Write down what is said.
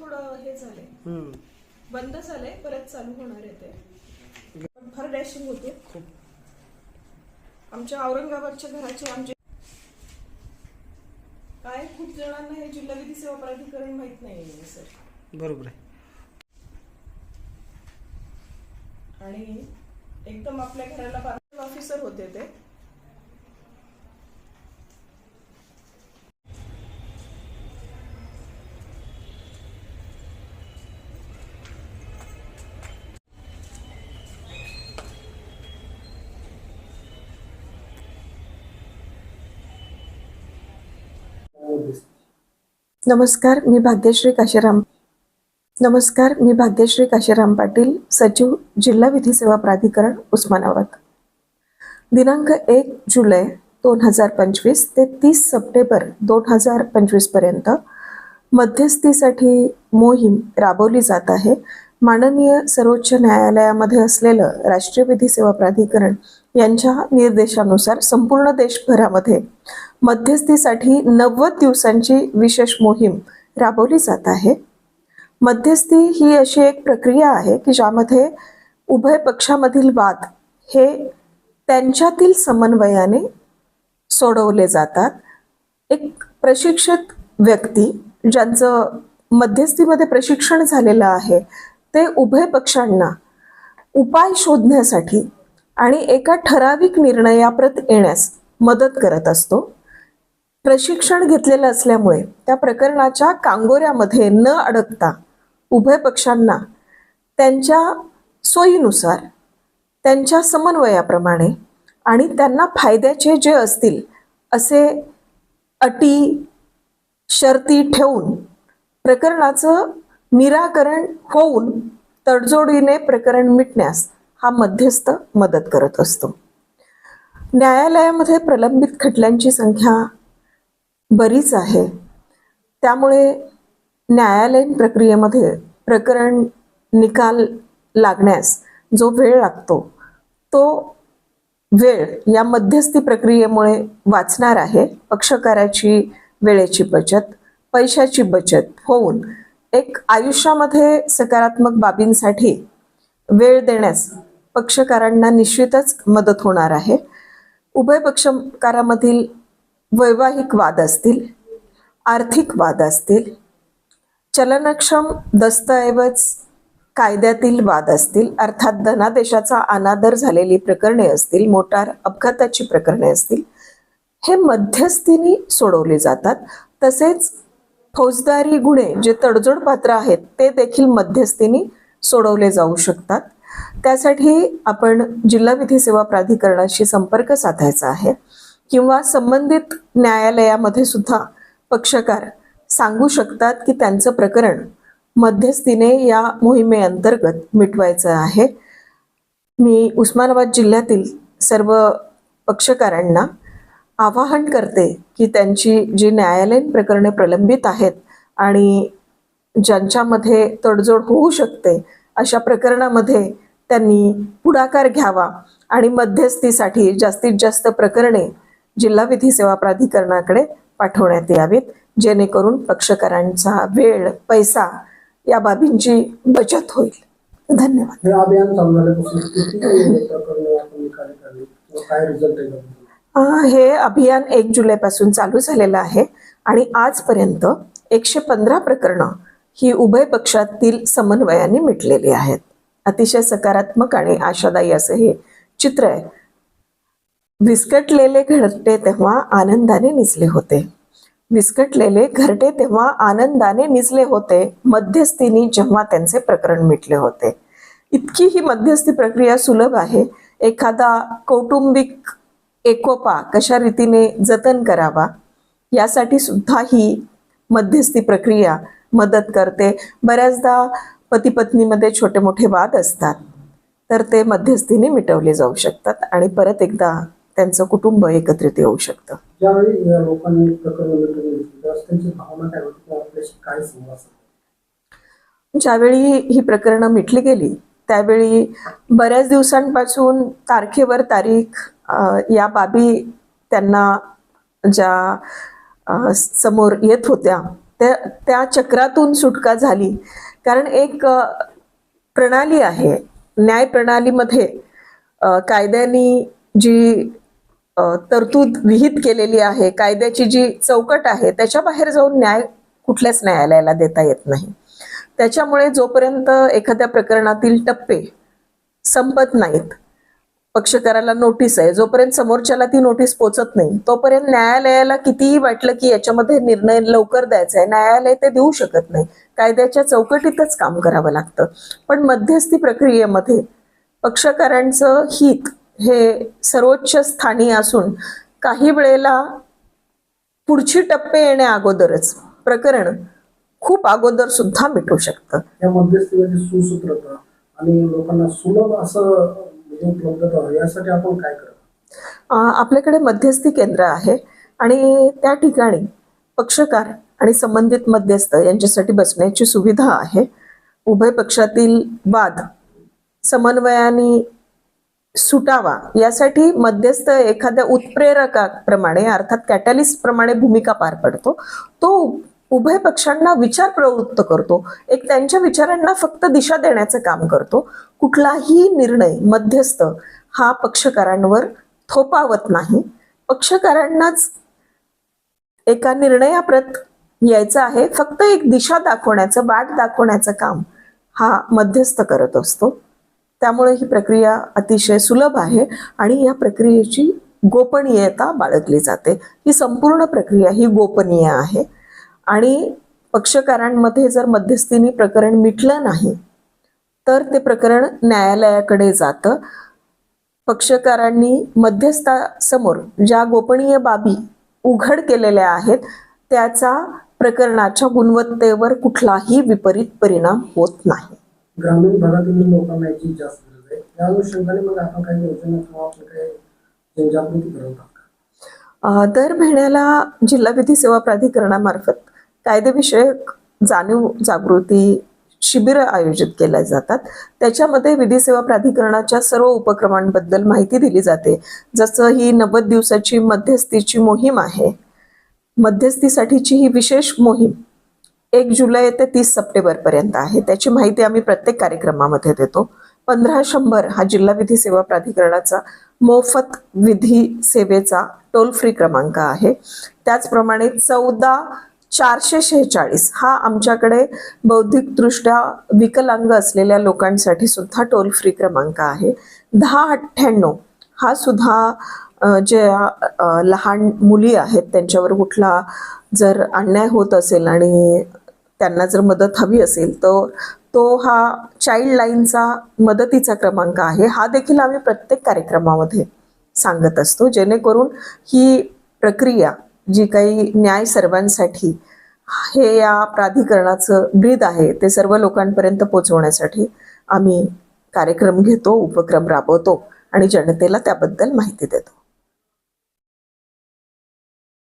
थोडं हे झालंय. हम्म. बंद झालंय परत चालू होणार आहे ते. पण फार डॅशिंग होते. खूप. आमच्या औरंगाबादच्या घराचे आमचे काय खूप जणांना हे जिल्हा विधी सेवा प्राधिकरण माहीत नाही सर बरोबर आहे. आणि एकदम आपल्या घराला ऑफिसर होते ते. नमस्कार मी भाग्यश्री काशीराम. नमस्कार मी भाग्यश्री काशीराम पाटील सचिव जिल्हा विधी सेवा प्राधिकरण उस्मानाबाद दिनांक एक जुलै दोन हजार पंचवीस ते तीस सप्टेंबर दोन हजार पंचवीसपर्यंत मध्यस्थीसाठी मोहीम राबवली जात आहे. माननीय सर्वोच्च न्यायालयामध्ये असलेलं राष्ट्रीय विधी सेवा प्राधिकरण यांच्या निर्देशानुसार संपूर्ण देशभरामध्ये मध्यस्थीसाठी नव्वद दिवसांची विशेष मोहीम राबवली जात आहे. मध्यस्थी ही अशी एक प्रक्रिया आहे की ज्यामध्ये उभय पक्षामधील वाद हे त्यांच्यातील समन्वयाने सोडवले जातात. एक प्रशिक्षित व्यक्ती ज्यांचं मध्यस्थीमध्ये प्रशिक्षण झालेलं आहे ते उभय पक्षांना उपाय शोधण्यासाठी आणि एका ठराविक निर्णयाप्रत येण्यास मदत करत असतो. प्रशिक्षण घेतलेलं असल्यामुळे त्या प्रकरणाच्या कांगोऱ्यामध्ये न अडकता उभय पक्षांना त्यांच्या सोयीनुसार त्यांच्या समन्वयाप्रमाणे आणि त्यांना फायद्याचे जे असतील असे अटी शर्ती ठेवून प्रकरणाचं निराकरण होऊन तडजोडीने प्रकरण मिटण्यास हा मध्यस्थ मदत करत असतो. न्यायालयामध्ये प्रलंबित खटल्यांची संख्या बरीच आहे. त्यामुळे न्यायालयीन प्रक्रियेमध्ये प्रकरण निकाल लागण्यास जो वेळ लागतो तो वेळ या मध्यस्थी प्रक्रियेमुळे वाचणार आहे. पक्षकाराची वेळेची बचत पैशाची बचत होऊन एक आयुष्यामध्ये सकारात्मक बाबींसाठी वेळ देण्यास पक्षकारांना निश्चितच मदत होणार आहे. उभय पक्षकारामधील वैवाहिक वाद असतील आर्थिक वाद असतील चलनक्षम दस्तऐवज कायद्यातील वाद असतील अर्थात धनादेशाचा अनादर झालेली प्रकरणे असतील मोटार अपघाताची प्रकरणे असतील हे मध्यस्थीने सोडवले जातात. तसेच फौजदारी गुन्हे जे तडजोड पात्र आहेत ते देखील मध्यस्थीने सोडवले जाऊ शकतात. त्यासाठी आपण जिल्हा विधी सेवा प्राधिकरणाशी संपर्क साधायचा आहे किंवा संबंधित न्यायालयामध्ये सुद्धा पक्षकार सांगू शकतात की त्यांचं प्रकरण मध्यस्थीने या मोहिमेअंतर्गत मिटवायचं आहे. मी उस्मानाबाद जिल्ह्यातील सर्व पक्षकारांना आवाहन करते की त्यांची जी न्यायालयीन प्रकरणे प्रलंबित आहेत आणि ज्यांच्यामध्ये तडजोड होऊ शकते अशा प्रकरणामध्ये त्यांनी पुढाकार घ्यावा आणि मध्यस्थीसाठी जास्तीत जास्त प्रकरणे जिल्हा विधी सेवा प्राधिकरणाकडे पाठवण्यात यावीत जेणेकरून पक्षकारांचा वेळ पैसा या बाबींची बचत होईल. धन्यवाद. हे अभियान एक जुलैपासून चालू झालेलं आहे आणि आजपर्यंत एकशे पंधरा प्रकरणं ही उभय पक्षातील समन्वयाने मिटलेली आहेत. अतिशय सकारात्मक आणि आशादायी असं हे चित्र आहे. विस्कटलेले घरटे तेव्हा आनंदाने निजले होते. विस्कटलेले घरटे तेव्हा आनंदाने निजले होते. मध्यस्थीनी जेव्हा त्यांचे प्रकरण मिटले होते. इतकी ही मध्यस्थी प्रक्रिया सुलभ आहे. एखादा कौटुंबिक एकोपा कशा रीतीने जतन करावा यासाठी सुद्धा ही मध्यस्थी प्रक्रिया मदत करते. बऱ्याचदा पती पत्नीमध्ये छोटे मोठे वाद असतात तर ते मध्यस्थीने मिटवले जाऊ शकतात आणि परत एकदा त्यांचं कुटुंब एकत्रित येऊ शकतं. ज्यावेळी ही प्रकरणं मिटली गेली त्यावेळी बऱ्याच दिवसांपासून तारखेवर तारीख या बाबी त्यांना ज्या समोर येत होत्या त्या त्या चक्रातून सुटका झाली. कारण एक प्रणाली आहे न्याय प्रणालीमध्ये कायद्यानी जी तरतूद विहित केलेली आहे कायद्याची जी चौकट आहे त्याच्या बाहेर जाऊन न्याय कुठल्याच न्यायालयाला देता येत नाही. त्याच्यामुळे जोपर्यंत एखाद्या प्रकरणातील टप्पे संपत नाहीत पक्षकाराला नोटीस आहे. जोपर्यंत समोरच्याला ती नोटीस पोचत नाही तोपर्यंत न्यायालयाला कितीही वाटलं की याच्यामध्ये निर्णय लवकर द्यायचा आहे. न्यायालय ते देऊ शकत नाही. कायद्याच्या चौकटीतच काम करावं लागतं. पण मध्यस्थी प्रक्रियेमध्ये पक्षकारांचं हित हे सर्वोच्च स्थानी असून काही वेळेला पुढची टप्पे येण्या अगोदरच प्रकरण खूप अगोदर सुद्धा मिटू शकतं. या मध्यस्थीमध्ये सुसूत्रता आणि लोकांना सुलभ असं यासाठी आपण काय करावं? आपल्याकडे मध्यस्थी केंद्र आहे आणि त्या ठिकाणी पक्षकार आणि संबंधित मध्यस्थ यांच्यासाठी बसण्याची सुविधा आहे. उभय पक्षातील वाद समन्वयाने सुटावा यासाठी मध्यस्थ एखाद्या उत्प्रेरकाप्रमाणे अर्थात कॅटलिस्ट प्रमाणे भूमिका पार पडतो. तो उभय पक्षांना विचार प्रवृत्त करतो. एक त्यांच्या विचारांना फक्त दिशा देण्याचं काम करतो. कुठलाही निर्णय मध्यस्थ हा पक्षकारांवर थोपावत नाही. पक्षकारांनाच एका निर्णयाप्रत यायचं आहे. फक्त एक दिशा दाखवण्याचं बाट दाखवण्याचं काम हा मध्यस्थ करत असतो. त्यामुळे ही प्रक्रिया अतिशय सुलभ आहे आणि या प्रक्रियेची गोपनीयता बाळगली जाते. ही संपूर्ण प्रक्रिया ही गोपनीय आहे. आणि पक्षकारांमध्ये जर मध्यस्थीने प्रकरण मिटलं नाही तर ते प्रकरण न्यायालयाकडे जातं. पक्षकारांनी मध्यस्थासमोर ज्या गोपनीय बाबी उघड केलेल्या आहेत त्याचा प्रकरणाच्या गुणवत्तेवर कुठलाही विपरीत परिणाम होत नाही. ग्रामीण भागातील लोकांना याची जास्त गरज आहे. त्या अनुषंगाने मग आपण काही योजना किंवा आपलं काही जनजागृती करत आहात दर महिन्याला जिल्हा विधी सेवा प्राधिकरणामार्फत कायदेविषयक जाणीव जागृती शिबिरं आयोजित केल्या जातात. त्याच्यामध्ये विधी सेवा प्राधिकरणाच्या सर्व उपक्रमांबद्दल माहिती दिली जाते. जसं ही नव्वद दिवसाची मध्यस्थीची मोहीम आहे. मध्यस्थीसाठीची ही विशेष मोहीम एक जुलै ते तीस सप्टेंबरपर्यंत आहे. त्याची माहिती आम्ही प्रत्येक कार्यक्रमामध्ये देतो. पंधरा शंभर हा जिल्हा विधी सेवा प्राधिकरणाचा मोफत विधी सेवेचा टोल फ्री क्रमांक आहे. त्याचप्रमाणे चौदा चारशे शेहेचाळीस. हा आमच्याकडे बौद्धिकदृष्ट्या विकलांग असलेल्या लोकांसाठी सुद्धा टोल फ्री क्रमांक आहे. दहा अठ्ठ्याण्णव हा सुद्धा जे ज्या लहान मुली आहेत त्यांच्यावर कुठला जर अन्याय होत असेल आणि त्यांना जर मदत हवी असेल तर तो हा चाइल्ड लाईनचा मदतीचा क्रमांक आहे. हा देखील आम्ही प्रत्येक कार्यक्रमामध्ये सांगत असतो. जेणेकरून ही प्रक्रिया जी काही न्याय सर्वांसाठी हे या प्राधिकरणाचं ब्रीद आहे ते सर्व लोकांपर्यंत पोहोचवण्यासाठी आम्ही कार्यक्रम घेतो उपक्रम राबवतो आणि जनतेला त्याबद्दल माहिती देतो.